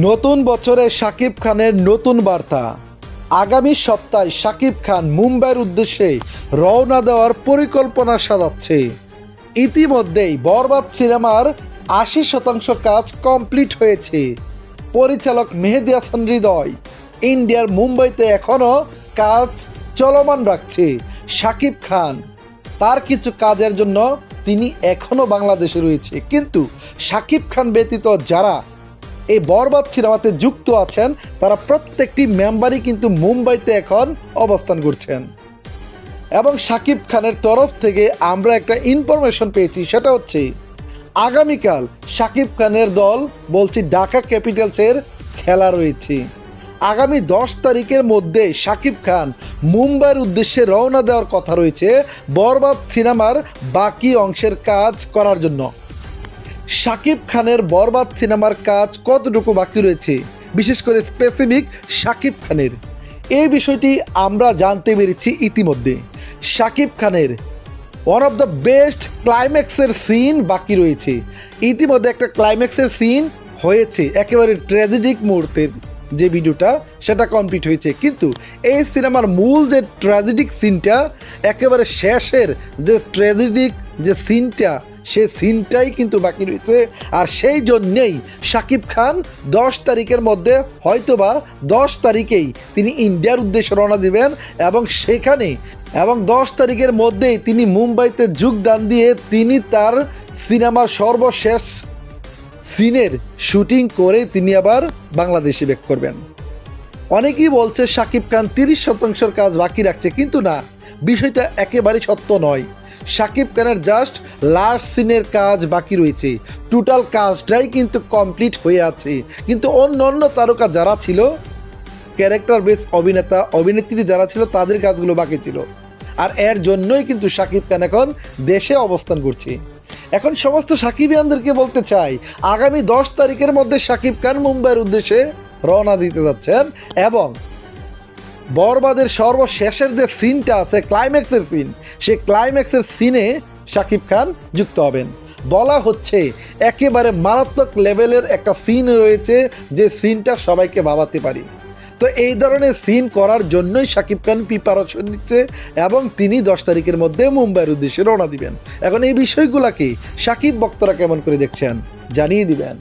নতুন বছরে শাকিব খানের নতুন বার্তা। আগামী সপ্তাহে শাকিব খান মুম্বাইয়ের উদ্দেশ্যে রওনা দেওয়ার পরিকল্পনা সাজাচ্ছে। ইতিমধ্যেই বরবাদ সিনেমার আশি শতাংশ কাজ কমপ্লিট হয়েছে। পরিচালক মেহেদি হাসান হৃদয় ইন্ডিয়ার মুম্বাইতে এখনও কাজ চলমান রাখছে শাকিব খান। তার কিছু কাজের জন্য তিনি এখনও বাংলাদেশে রয়েছে। কিন্তু শাকিব খান ব্যতীত যারা এই বরবাদ সিনেমাতে যুক্ত আছেন, তারা প্রত্যেকটি মেম্বারই কিন্তু মুম্বাইতে এখন অবস্থান করছেন। এবং শাকিব খানের তরফ থেকে আমরা একটা ইনফরমেশন পেয়েছি, সেটা হচ্ছে, আগামীকাল সাকিব খানের দল, বলছি ঢাকা ক্যাপিটালসের খেলা রয়েছে। আগামী দশ তারিখের মধ্যে শাকিব খান মুম্বাইয়ের উদ্দেশ্যে রওনা দেওয়ার কথা রয়েছে বরবাদ সিনেমার বাকি অংশের কাজ করার জন্য। শাকিব খানের বরবাদ সিনেমার কাজ কতটুকু বাকি রয়েছে? বিশেষ করে স্পেসিফিক শাকিব খানের। এই বিষয়টি আমরা জানতে পেরেছি ইতিমধ্যে। শাকিব খানের ওয়ান অফ দ্য বেস্ট ক্লাইম্যাক্সের সিন বাকি রয়েছে। ইতিমধ্যে একটা ক্লাইম্যাক্সের সিন হয়েছে, একেবারে ট্র্যাজেডিক মুহূর্তের যে ভিডিওটা, সেটা কমপ্লিট হয়েছে। কিন্তু এই সিনেমার মূল যে ট্র্যাজেডিক সিনটা একেবারে শেষের যে ট্র্যাজেডিক যে সিনটা সে সিনটাই কিন্তু বাকি রয়েছে। আর সেই জন্যেই শাকিব খান দশ তারিখের মধ্যে হয়তোবা দশ তারিখেই তিনি ইন্ডিয়ার উদ্দেশ্যে রওনা দিবেন এবং সেখানে এবং দশ তারিখের মধ্যেই তিনি মুম্বাইতে যোগদান দিয়ে তিনি তার সিনেমার সর্বশেষ সিনের শুটিং করে তিনি আবার বাংলাদেশে ব্যাক করবেন। অনেকেই বলছে শাকিব খান তিরিশ শতাংশের কাজ বাকি রাখছে, কিন্তু না, বিষয়টা একেবারে সত্য নয়। শাকিব খানের জাস্ট লাস্ট সিনের কাজ বাকি রয়েছে। টোটাল কাজটাই কিন্তু কমপ্লিট হয়ে আছে। কিন্তু অন্য অন্য তারকা যারা ছিল ক্যারেক্টার বেস অভিনেতা, অভিনেত্রী যারা ছিল, তাদের কাজগুলো বাকি ছিল। আর এর জন্যই কিন্তু শাকিব খান এখন দেশে অবস্থান করছে। এখন সমস্ত সাকিবিয়ানদেরকে বলতে চাই, আগামী দশ তারিখের মধ্যে শাকিব খান মুম্বাইয়ের উদ্দেশ্যে রওনা দিতে যাচ্ছেন এবং বরবাদের সর্বশেষের যে সিনটা আছে ক্লাইম্যাক্সের সিন, সেই ক্লাইম্যাক্সের সিনে শাকিব খান যুক্ত হবেন। বলা হচ্ছে একেবারে মারাত্মক লেভেলের একটা সিন রয়েছে যে সিনটা সবাইকে ভাবাতে পারি। তো এই ধরনের সিন করার জন্যই শাকিব খান প্রিপারেশন নিচ্ছে এবং তিনি দশ তারিখের মধ্যে মুম্বাইয়ের উদ্দেশ্যে রওনা দিবেন। এখন এই বিষয়গুলোকে সাকিব বক্তরা কেমন করে দেখছেন জানিয়ে দিবেন।